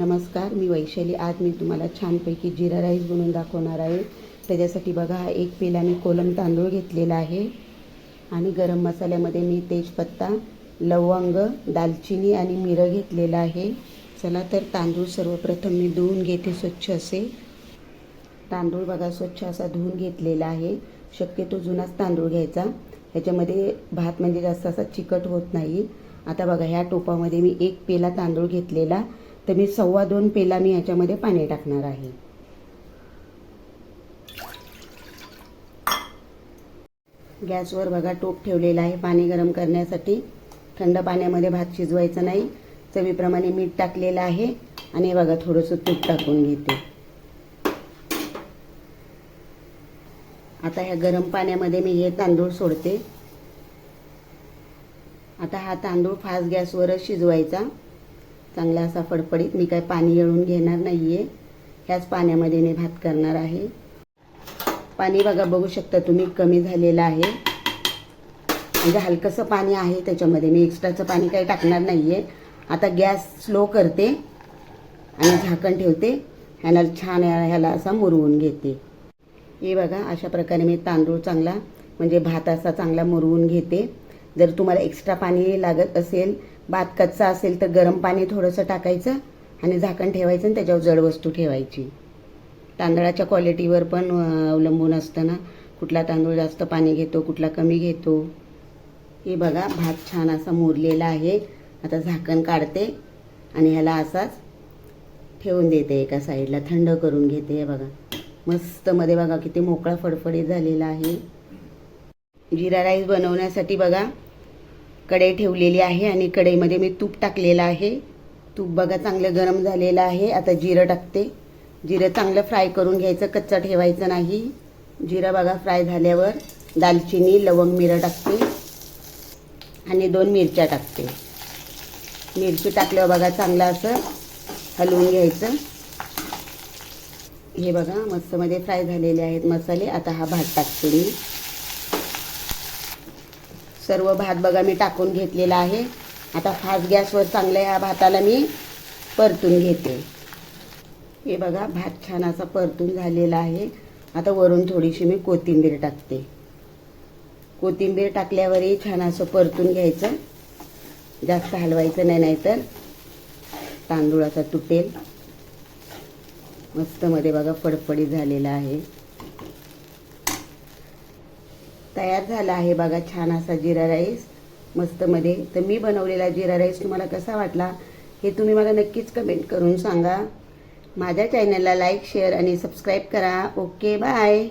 नमस्कार मी वैशाली. आज मी तुम्हाला छानपैकी जिरा राईस बनवून दाखवणार आहे. त्याच्यासाठी बघा हा एक पेला मी कोलम तांदूळ घेतलेला आहे. आणि गरम मसाल्यामध्ये मी तेजपत्ता लवंग दालचिनी आणि मिरं घेतलेलं आहे. चला तर तांदूळ सर्वप्रथम मी धुवून घेते स्वच्छ असे. तांदूळ बघा स्वच्छ असा धुवून घेतलेला आहे. शक्यतो जुनाच तांदूळ घ्यायचा. ह्याच्यामध्ये भात म्हणजे जास्त असा चिकट होत नाही. आता बघा ह्या टोपामध्ये मी एक पेला तांदूळ घेतलेला. तर मी सव्वा दोन पेला मी ह्याच्यामध्ये पाणी टाकणार आहे. गॅसवर बघा टोप ठेवलेला आहे पाणी गरम करण्यासाठी. थंड पाण्यामध्ये भात शिजवायचा नाही. चवीप्रमाणे मीठ टाकलेलं आहे. आणि बघा थोडंसं तूप टाकून घेते. आता ह्या गरम पाण्यामध्ये मी हे तांदूळ सोडते. आता हा तांदूळ फास्ट गॅसवरच शिजवायचा. चांगला असा फडफडीत मी काय पाणी येळून घेणार नाही आहे ह्याच पाण्यामध्ये मी भात करणार आहे. पाणी बघा बघू शकता तुम्ही कमी झालेलं आहे. म्हणजे हलकंसं पाणी आहे त्याच्यामध्ये. मी एक्स्ट्राचं पाणी काही टाकणार नाही आहे आता गॅस स्लो करते आणि झाकण ठेवते. ह्याला छान ह्याला असा मुरवून घेते. हे बघा अशा प्रकारे मी तांदूळ चांगला म्हणजे भात असा चांगला मुरवून घेते. जर तुम्हाला एक्स्ट्रा पाणी लागत असेल भात कच्चा असेल तर गरम पाणी थोडंसं टाकायचं आणि झाकण ठेवायचं आणि त्याच्यावर जड वस्तू ठेवायची. तांदळाच्या क्वालिटीवर पण अवलंबून असतं ना कुठला तांदूळ जास्त पाणी घेतो कुठला कमी घेतो. हे बघा भात छान असा मुरलेला आहे. आता झाकण काढते आणि ह्याला असाच ठेवून देते एका साईडला थंड करून घेते हे बघा. मस्त मध्ये बघा किती मोकळा फडफडीत झालेला आहे. जिरा राईस बनवण्यासाठी बघा कढई ठेवलेली आहे आणि कढईमध्ये मी तूप टाकलेलं आहे. तूप बघा चांगलं गरम झालेलं आहे. आता जिरं टाकते. जिरं चांगलं फ्राय करून घ्यायचं कच्चा ठेवायचं नाही. जिरं बघा फ्राय झाल्यावर दालचिनी लवंग मिरं टाकते. आणि दोन मिरच्या टाकते. मिरची टाकल्यावर बघा चांगलं असं हलवून घ्यायचं. हे बघा मस्तमध्ये फ्राय झालेले आहेत मसाले. आता हा भात टाकते मी. सर्व भात बघा मी टाकून घेतलेला आहे. आता फास्ट गॅसवर चांगल्या ह्या भाताला मी परतून घेते. हे बघा भात छान असा परतून झालेला आहे. आता वरून थोडीशी मी कोथिंबीर टाकते. कोथिंबीर टाकल्यावरही छान असं परतून घ्यायचं. जास्त हलवायचं नाही नाहीतर तांदूळ असा तुटेल. मस्त मध्ये बघा फडफडीत झालेला आहे. तयार झाला आहे बघा छान असा जिरा राईस. मस्त मध्ये. तर मी बनवलेला जिरा राईस तुम्हाला कसा वाटला हे तुम्ही मला नक्कीच कमेंट करून सांगा. माझ्या चॅनलला लाईक शेअर आणि सबस्क्राईब करा. Okay bye